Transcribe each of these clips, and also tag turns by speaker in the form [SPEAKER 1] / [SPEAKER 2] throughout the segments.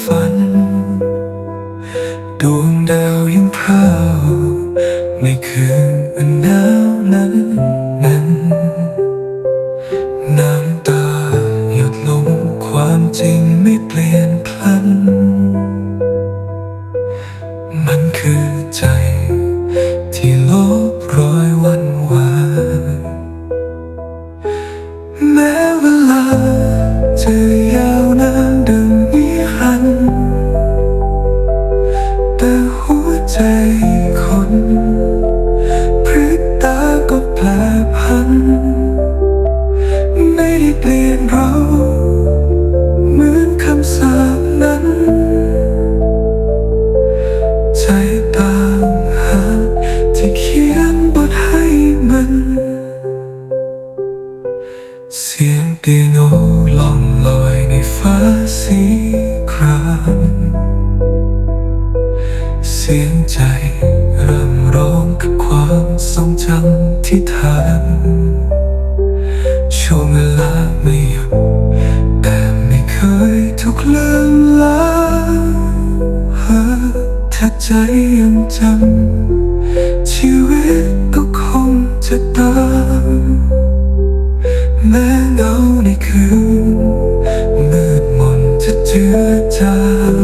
[SPEAKER 1] ฝัน ดวงดาวยังเพ้อในคืนอันหนาวนั้นนั้น น้ำตาหยดลงความจริงไม่เปลี่ยนพลัน มันคือใจที่ลบรอยวันวานแม้เวลาจะยา ที่เขียนบทให้มัน เสียงเปียโนล่องลอยในฟ้าสีครามเสียงใจเริ่มร้องกับความทรงจำที่ทานช่วงเวลาไม่หยุดแต่ไม่เคยถูกลืมลาถ้าใจยังจำ นจะเธอจาง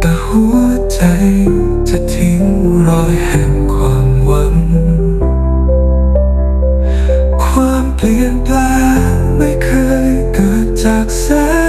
[SPEAKER 1] แต่หัวใจจะทิ้งรอยแห่งความหวัง ความเปลี่ยนแปลงไม่เคยเกิดจากแสง